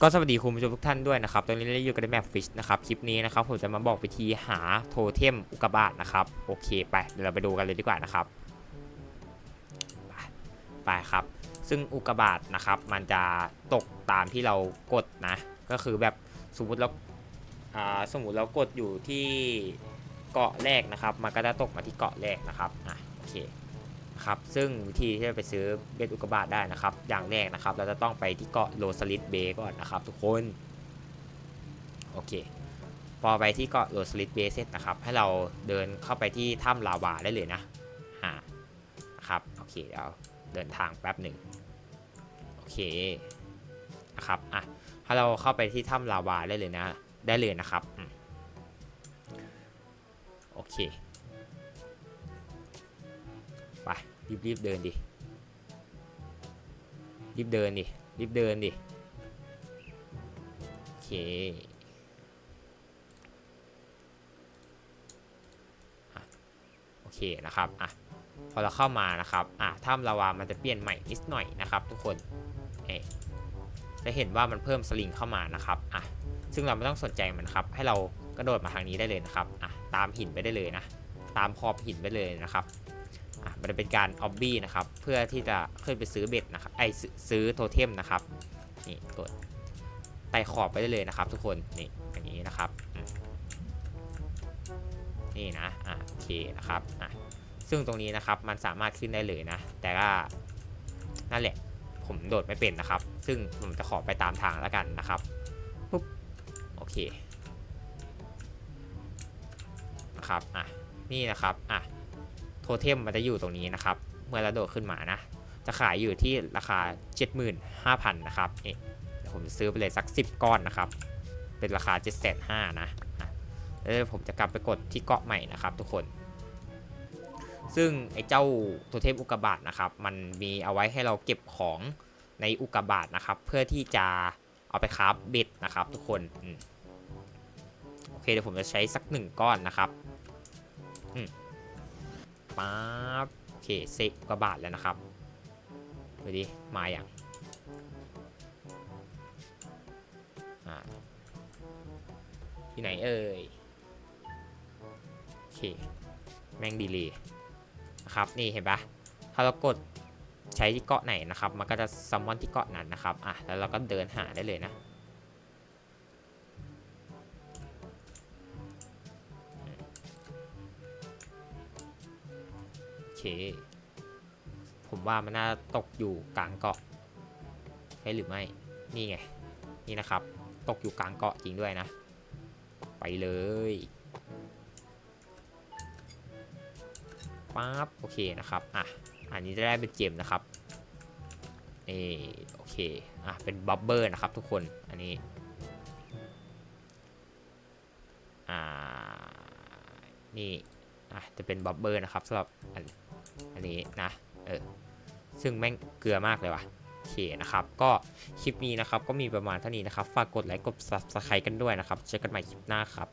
ก็สวัสดีคุณผู้ชมทุกท่านด้วยนะครับ ตอนนี้เราอยู่กันในแมปฟิชนะครับ คลิปนี้นะครับผมจะมาบอกวิธีหาโทเทมอุกกาบาตนะครับ โอเคไปเดี๋ยวเราไปดูกันเลยดีกว่านะครับ ไปไปครับ ซึ่งอุกกาบาตนะครับ มันจะตกตามที่เรากดนะ ก็คือแบบสมมติเราอ่าสมมติเรากดอยู่ที่เกาะแรกนะครับ มันก็จะตกมาที่เกาะแรกนะครับ อะโอเค ครับซึ่งวิธีที่จะไปซื้อเบ็ดอุกกาบาตได้นะครับ อย่างแรกนะครับ เราจะต้องไปที่เกาะโรสลิดเบย์ก่อนนะครับ ทุกคนโอเคพอไปที่เกาะโรสลิดเบย์เสร็จนะครับ ให้เราเดินเข้าไปที่ถ้ำลาวาได้เลยนะอ่านะครับโอเคเดี๋ยวเดินทางแป๊บหนึ่งโอเคนะครับอะถ้าเราเข้าไปที่ถ้ำลาวาได้เลยนะ ได้เลยนะครับโอเค ไปรีบรีบเดินดิรีบเดินดิรีบเดินดิโอเคโอเคนะครับอะพอเราเข้ามานะครับอะถ้ำลาวามันจะเปลี่ยนใหม่นิดหน่อยนะครับ ทุกคนเอ๊จะเห็นว่ามันเพิ่มสลิงเข้ามานะครับอะซึ่งเราไม่ต้องสนใจมันครับ ให้เรากระโดดมาทางนี้ได้เลยนะครับอะตามหินไปได้เลยนะ ตามขอบหินไปเลยนะครับ มันจะเป็นการออบบี้นะครับ เพื่อที่จะขึ้นไปซื้อเบ็ดนะครับไอซื้อซื้อโทเทมนะครับ นี่กดไต่ขอบไปได้เลยนะครับ ทุกคน นี่อย่างนี้นะครับ นี่นะ อะโอเคนะครับ อะ ซึ่งตรงนี้นะครับ มันสามารถขึ้นได้เลยนะ แต่ว่านั่นแหละ ผมโดดไม่เป็นนะครับ ซึ่งผมจะขอไปตามทางแล้วกันนะครับ ปุ๊บ โอเค นะครับ อะ นี่นะครับ อะ โทเทมมันจะอยู่ตรงนี้นะครับ เมื่อเราโดดขึ้นมานะ จะขายอยู่ที่ราคา 75,000นะครับเอ๊ะเดี๋ยวผมซื้อไปเลยสัก 10 ก้อนนะครับ เป็นราคา 7,500นะอะแล้วผมจะกลับไปกดที่เกาะใหม่นะครับ ทุกคน ซึ่งไอ้เจ้าโทเทมอุกกาบาตนะครับ มันมีเอาไว้ให้เราเก็บของในอุกกาบาตนะครับ เพื่อที่จะเอาไปคราฟเบ็ดนะครับ ทุกคนโอเคเดี๋ยวผมจะใช้สักหนึ่งก้อนนะครับ ป๊าบโอเคเซกกว่าบาทแล้วนะครับดูดิมาอย่างที่ไหนเอ่ยโอเคแม่งดีเลยนะครับนี่เห็นปะถ้าเรากดใช้ที่เกาะไหนนะครับ มันก็จะซัมมอนที่เกาะนั้นนะครับอะแล้วเราก็เดินหาได้เลยนะ เค ผมว่ามันน่าตกอยู่กลางเกาะใช่หรือไม่ นี่ไง นี่นะครับ ตกอยู่กลางเกาะจริงด้วยนะ ไปเลยปั๊บโอเคนะครับ อะ อันนี้จะได้เป็นเจมนะครับนี่โอเค อะ เป็นบับเบิลนะครับทุกคน อันนี้ อ่า นี่ นะจะเป็นบับเบอร์นะครับสำหรับอันอันนี้นะเออซึ่งแม่งเกลือมากเลยว่ะโอเคนะครับ ก็คลิปนี้นะครับก็มีประมาณเท่านี้นะครับ ฝากกดไลค์กด subscribe กันด้วยนะครับเจอกันใหม่คลิปหน้าครับ